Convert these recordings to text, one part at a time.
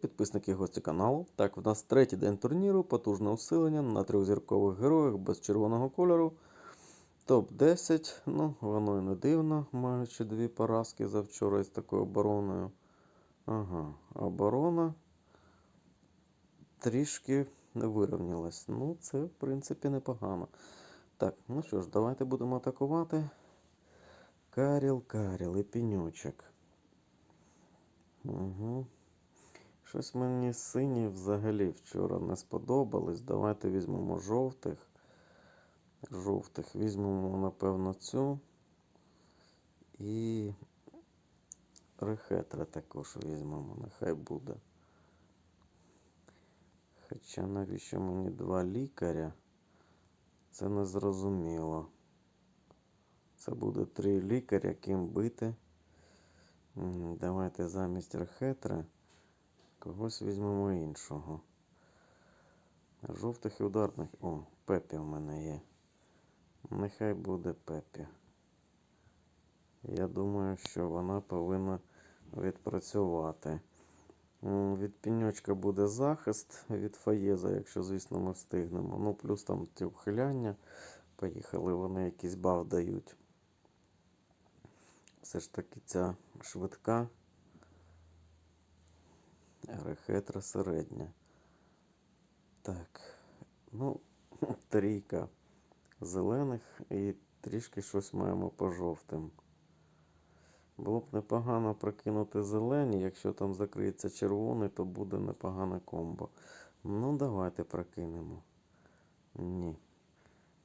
підписники гості каналу. Так, в нас третій день турніру, потужне усилення на трьохзіркових героях без червоного кольору. Топ-10. Ну, воно і не дивно, маючи дві поразки завчора із такою обороною. Ага, оборона трішки вирівнялась. Ну, це, в принципі, непогано. Так, ну що ж, давайте будемо атакувати. Каріл, Каріл і пінючок. Угу. Щось мені сині взагалі вчора не сподобались. Давайте візьмемо жовтих. Жовтих візьмемо, напевно, цю. І рехетра також візьмемо, нехай буде. Хоча навіщо мені два лікаря? Це не зрозуміло. Це буде три лікаря, ким бити. Давайте замість рехетра когось візьмемо іншого. Жовтих і ударних. О, Пепі в мене є. Нехай буде Пепі. Я думаю, що вона повинна відпрацювати. Від піньочка буде захист від фаєза, якщо, звісно, ми встигнемо. Ну, плюс там ті вхиляння. Поїхали, вони якийсь баф дають. Все ж таки ця швидка. Рехетра середня. Так. Ну, трійка зелених і трішки щось маємо по жовтим. Було б непогано прокинути зелені. Якщо там закриється червоний, то буде непогане комбо. Ну, давайте прокинемо. Ні.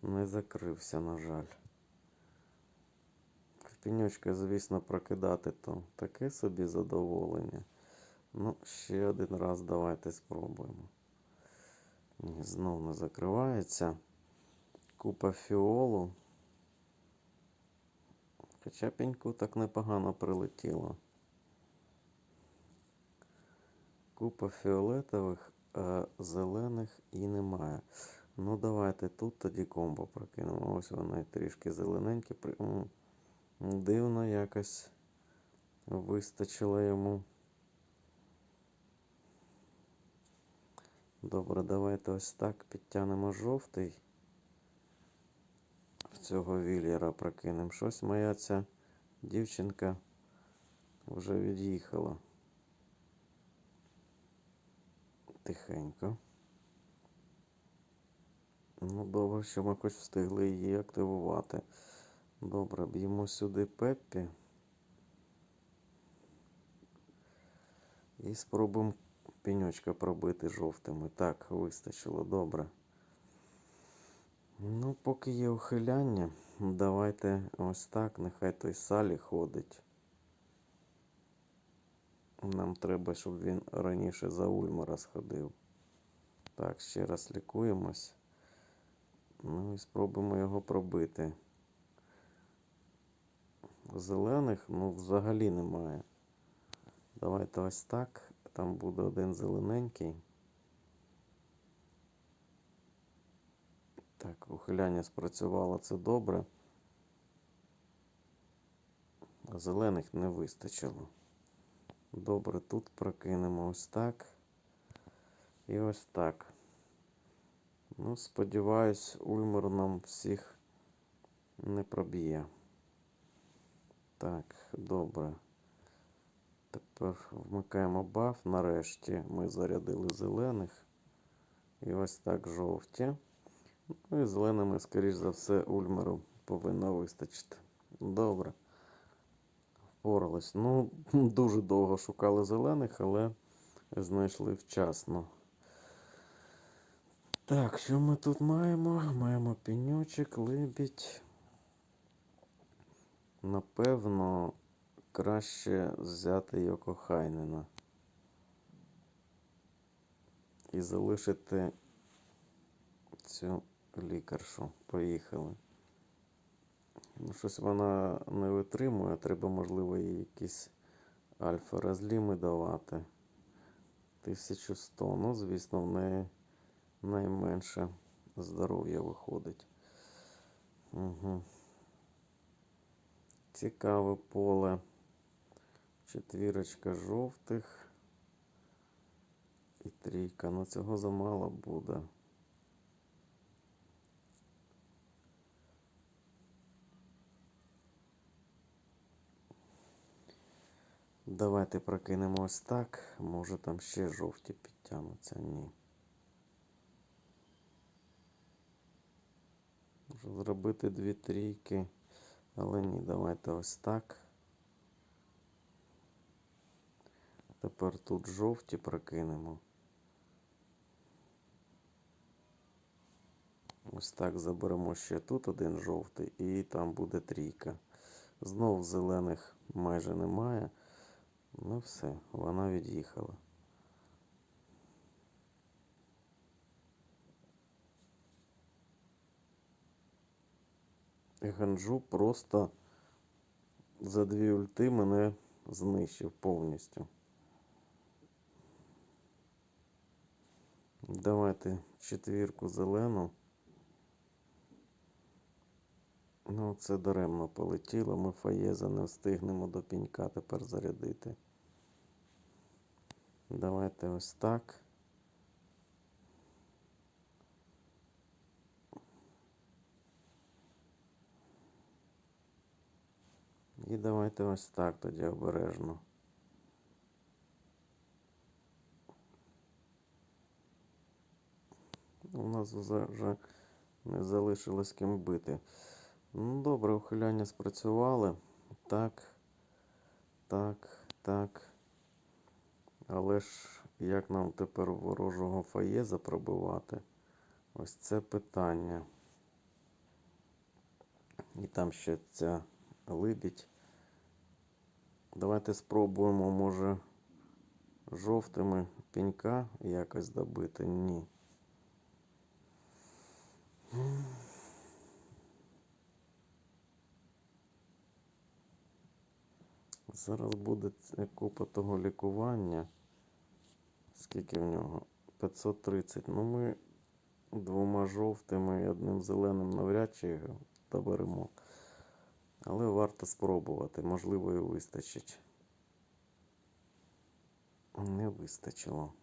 Не закрився, на жаль. Піньочка, звісно, прокидати то таке собі задоволення. Ну, ще один раз давайте спробуємо. Знов не закривається. Купа фіолу. Хоча пеньку так непогано прилетіло. Купа фіолетових, а зелених і немає. Ну, давайте тут тоді комбо прокинемо. Ось вони трішки зелененькі. Дивно якось вистачило йому. Добре, давайте ось так підтягнемо жовтий. В цього вільєра прокинемо. Щось моя ця дівчинка вже від'їхала. Тихенько. Ну, добре, що ми хоч встигли її активувати. Добре, б'ємо сюди Пеппі. І спробуємо пеньочка пробити жовтими. Так, вистачило, добре. Ну, поки є ухиляння, давайте ось так, нехай той салі ходить. Нам треба, щоб він раніше за Ульмара сходив. Так, ще раз лікуємось. Ну і спробуємо його пробити. Зелених, ну, взагалі немає. Давайте ось так. Там буде один зелененький. Так, ухиляння спрацювало це добре. А зелених не вистачило. Добре, тут прокинемо ось так. І ось так. Ну, сподіваюсь, Ульмер нам всіх не проб'є. Так, добре. Тепер вмикаємо баф. Нарешті ми зарядили зелених. І ось так жовті. Ну і зеленими, скоріш за все, Ульмеру повинно вистачити. Добре. Впорались. Ну, дуже довго шукали зелених, але знайшли вчасно. Так, що ми тут маємо? Маємо пеньочок, либідь. Напевно, краще взяти Йоко Хайнена. І залишити цю лікаршу. Поїхали. Ну, щось вона не витримує. Треба, можливо, їй якісь альфа-розліми давати. 1100. Ну, звісно, в неї найменше здоров'я виходить. Угу. Цікаве поле. Четвірочка жовтих. І трійка. Ну цього замало буде. Давайте прокинемо ось так. Може там ще жовті підтягнуться. Ні. Можу зробити дві трійки. Але ні, давайте ось так. Тепер тут жовті прокинемо. Ось так заберемо ще тут один жовтий і там буде трійка. Знов зелених майже немає. Ну все, вона від'їхала. І Ганджу просто за дві ульти мене знищив повністю. Давайте четвірку зелену. Ну, це даремно полетіло. Ми фаєза не встигнемо до пінька тепер зарядити. Давайте ось так. І давайте ось так тоді обережно. У нас вже не залишилось ким бити. Ну, добре, ухиляння спрацювали. Так, так, так. Але ж як нам тепер ворожого фаєза пробивати? Ось це питання. І там ще ця либідь. Давайте спробуємо, може, жовтими пінька якось добити. Ні. Зараз буде купа того лікування. Скільки в нього? 530. Ну ми двома жовтими і одним зеленим навряд чи його доберемо. Але варто спробувати, можливо, і вистачить. Не вистачило.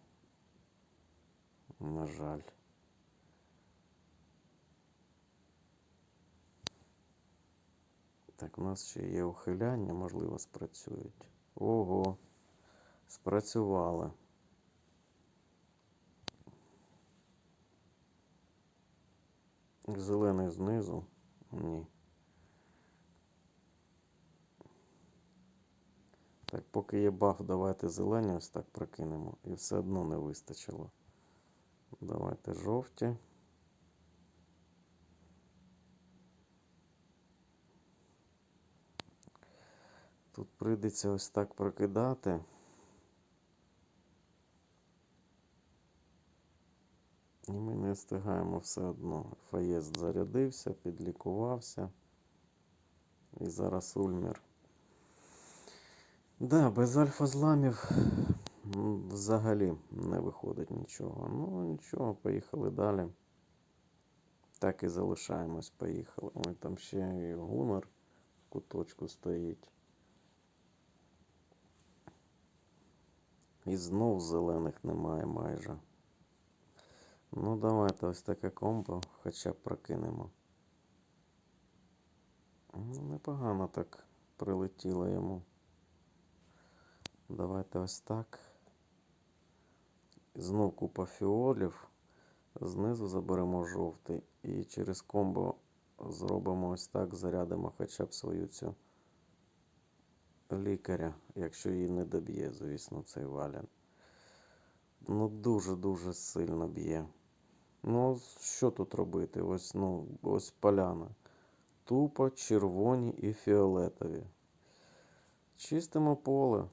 На жаль. Так, у нас ще є ухиляння, можливо, спрацюють. Ого, спрацювали. Зелений знизу? Ні. Так, поки є баф, давайте зелені ось так прокинемо. І все одно не вистачило. Давайте жовті. Тут прийдеться ось так прокидати. І ми не встигаємо все одно. Фаєст зарядився, підлікувався. І зараз Ульмір. Да, без альфа-зламів взагалі не виходить нічого. Ну, нічого, поїхали далі. Так і залишаємось, поїхали. Ой, там ще і гунор в куточку стоїть. І знов зелених немає майже. Ну, давайте ось таке комбо хоча б прокинемо. Ну, непогано так прилетіло йому. Давайте ось так. Знов купа фіолів. Знизу заберемо жовтий. І через комбо зробимо ось так, зарядимо хоча б свою цю лікаря, якщо її не доб'є, звісно, цей валін. Ну, дуже-дуже сильно б'є. Ну, що тут робити? Ось, ну, ось поляна. Тупо червоні і фіолетові. Чистимо поле.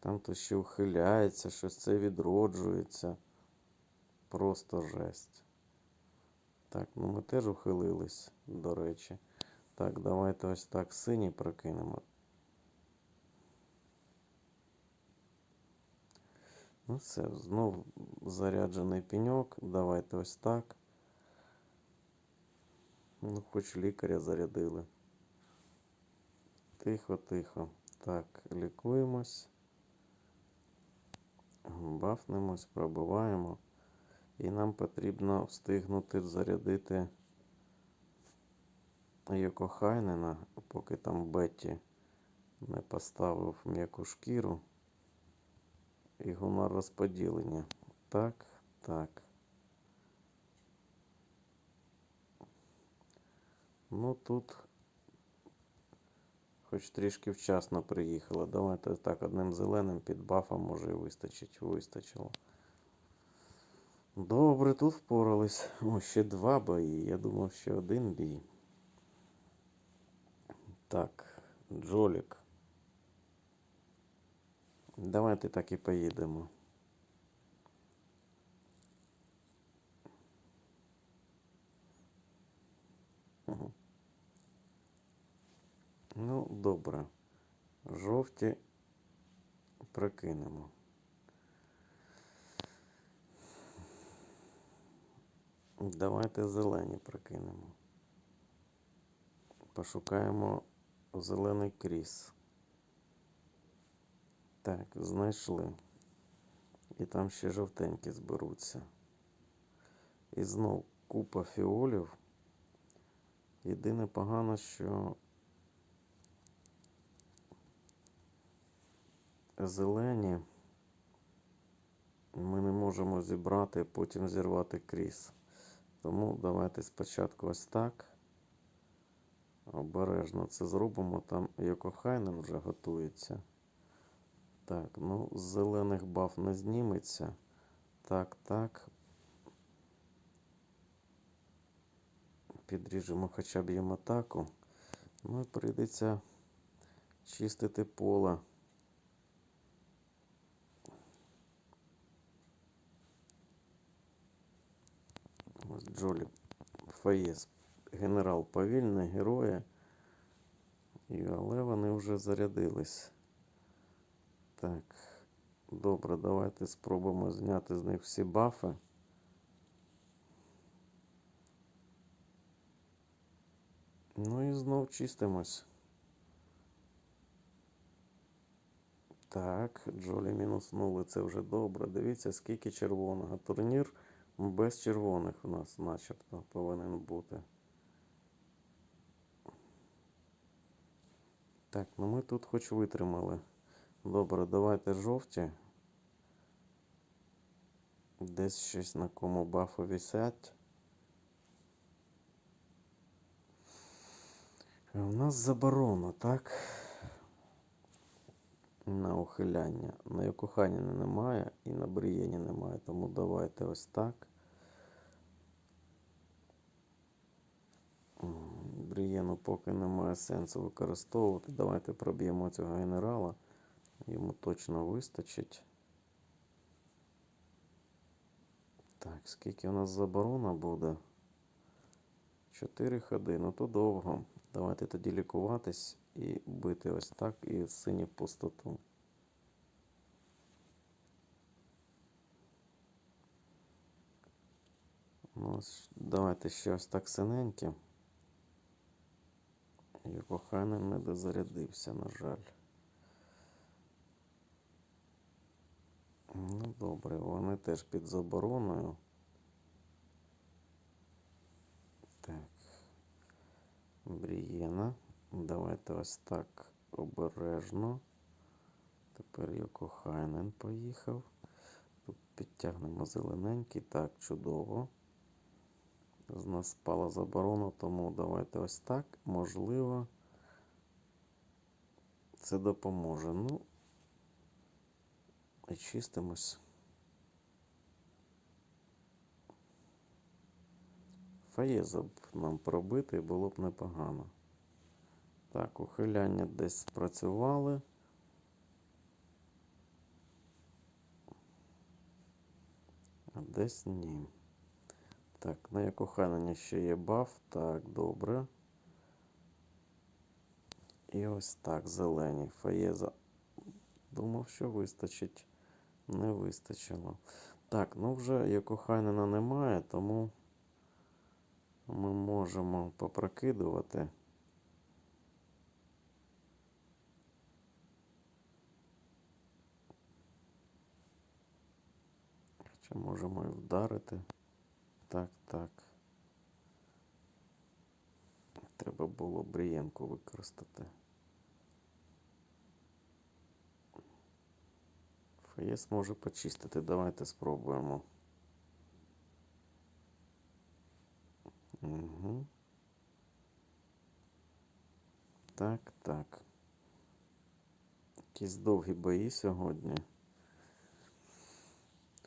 Там то ще ухиляється, щось це відроджується. Просто жесть. Так, ну ми теж ухилились, до речі. Так, давайте ось так синій прокинемо. Ну все, знов заряджений пеньок. Давайте ось так. Ну, хоч лікаря зарядили. Тихо, тихо. Так, лікуємось. Бафнемось, пробиваємо. І нам потрібно встигнути зарядити Йокохайнена, поки там Бетті не поставив м'яку шкіру. І гунар розподілення. Так, так. Ну тут хоч трішки вчасно приїхала. Давайте так, одним зеленим під бафом може і вистачить. Вистачило. Добре, тут впорались. О, ще два бої. Я думав, ще один бій. Так, Джолік. Давайте так і поїдемо. Ну, добре. Жовті прокинемо. Давайте зелені прокинемо. Пошукаємо зелений кріс. Так, знайшли. І там ще жовтенькі зберуться. І знов купа фіолів. Єдине погано, що зелені ми не можемо зібрати, потім зірвати кріс. Тому давайте спочатку ось так. Обережно це зробимо. Там Йокохайнен вже готується. Так, ну з зелених баф не зніметься. Так, так. Підріжемо хоча б їм атаку. Ну і прийдеться чистити поле. Ось Джолі Фаєс. Генерал повільний, герої. І, але вони вже зарядились. Так. Добре, давайте спробуємо зняти з них всі бафи. Ну і знов чистимось. Так, Джолі мінуснули, це вже добре. Дивіться, скільки червоного. Турнір без червоних у нас начебто повинен бути. Так, ну ми тут хоч витримали. Добре, давайте жовті. Десь щось на кому бафи висять. У нас заборона, так? На ухиляння. На Йокохані немає і на Брієні немає, тому давайте ось так. Брієну поки немає сенсу використовувати. Давайте проб'ємо цього генерала. Йому точно вистачить. Так, скільки у нас заборона буде? Чотири ходи, ну то довго. Давайте тоді лікуватись і бити ось так і сині пустоту. Ну, давайте ще ось так синеньке. Йокохайнен не дозарядився, на жаль. Ну, добре, вони теж під забороною. Так. Брієна. Давайте ось так обережно. Тепер Йокохайнен поїхав. Тут підтягнемо зелененький. Так, чудово. З нас спала заборона, тому давайте ось так. Можливо, це допоможе. Ну, і чистимось. Фаєза б нам пробити було б непогано. Так, ухиляння десь спрацювали. А десь ні. Так, на Якохайнені ще є баф. Так, добре. І ось так, зелені. Фаєза. Думав, що вистачить. Не вистачило. Так, ну вже Якохайнена немає, тому ми можемо попрокидувати. Ще можемо і вдарити. Так, так. Треба було брієнку використати. Фаєс може почистити. Давайте спробуємо. Угу. Так, так. Якісь довгі бої сьогодні.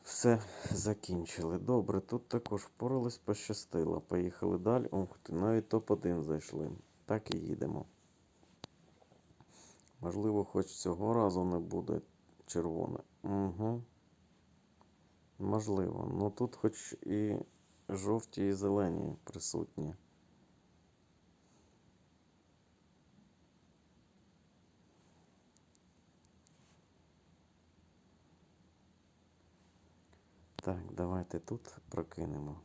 Все закінчили. Добре, тут також впорались, пощастило. Поїхали далі. Ух навіть топ-1 зайшли. Так і їдемо. Можливо, хоч цього разу не буде червоне. Угу. Можливо. Ну тут хоч і жовті, і зелені присутні. Так, давайте тут прокинемо.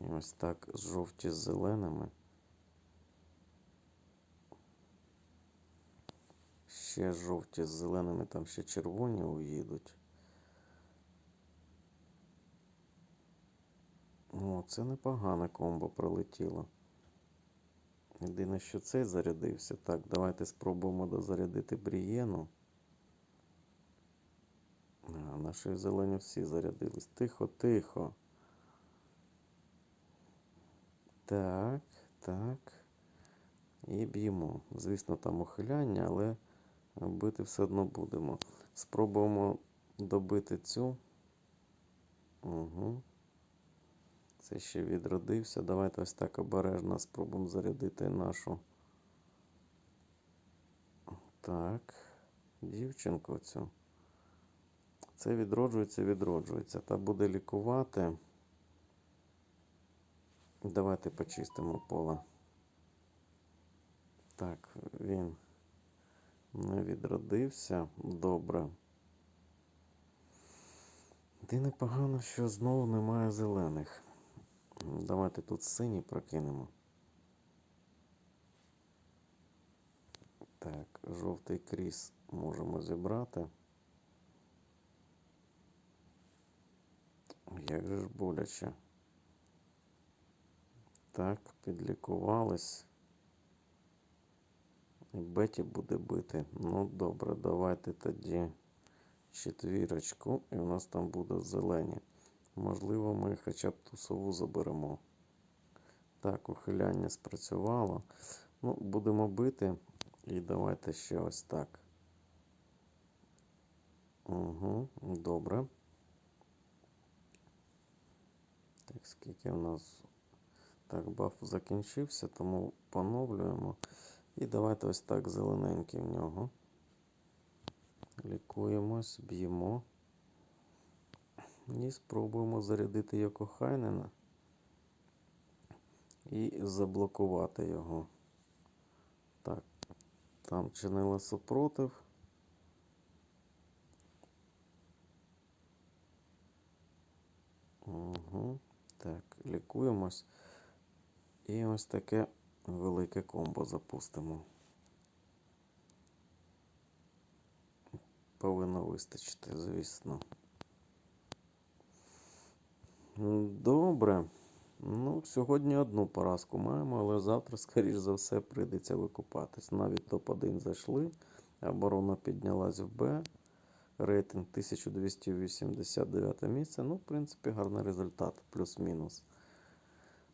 І ось так жовті з зеленими. Ще жовті з зеленими, там ще червоні уїдуть. О, це непогане комбо пролетіло. Єдине, що цей зарядився. Так, давайте спробуємо дозарядити Брієну. Наші зелені всі зарядились. Тихо, тихо. Так, так. І б'ємо. Звісно, там ухиляння, але бити все одно будемо. Спробуємо добити цю. Угу. Це ще відродився. Давайте ось так обережно спробуємо зарядити нашу. Так, дівчинку цю. Це відроджується, відроджується. Та буде лікувати. Давайте почистимо поле. Так, він не відродився. Добре. Ти непогано, що знову немає зелених. Давайте тут синій прокинемо. Так, жовтий кріс можемо зібрати. Як же ж боляче. Так, підлікувались. І Беті буде бити. Ну, добре, давайте тоді четвірочку. І у нас там буде зелені. Можливо, ми хоча б ту сову заберемо. Так, ухиляння спрацювало. Ну, будемо бити. І давайте ще ось так. Угу, добре. Так, скільки у нас. Так, баф закінчився, тому поновлюємо. І давайте ось так зелененький в нього. Лікуємось, б'ємо. І спробуємо зарядити Йокохайнена і заблокувати його. Так, там чинила супротив. Угу. Лікуємось. І ось таке велике комбо запустимо. Повинно вистачити, звісно. Добре. Ну, сьогодні одну поразку маємо, але завтра, скоріш за все, прийдеться викупатись. Навіть топ-1 зайшли. Оборона піднялась в Б. Рейтинг 1289 місце. Ну, в принципі, гарний результат, плюс-мінус.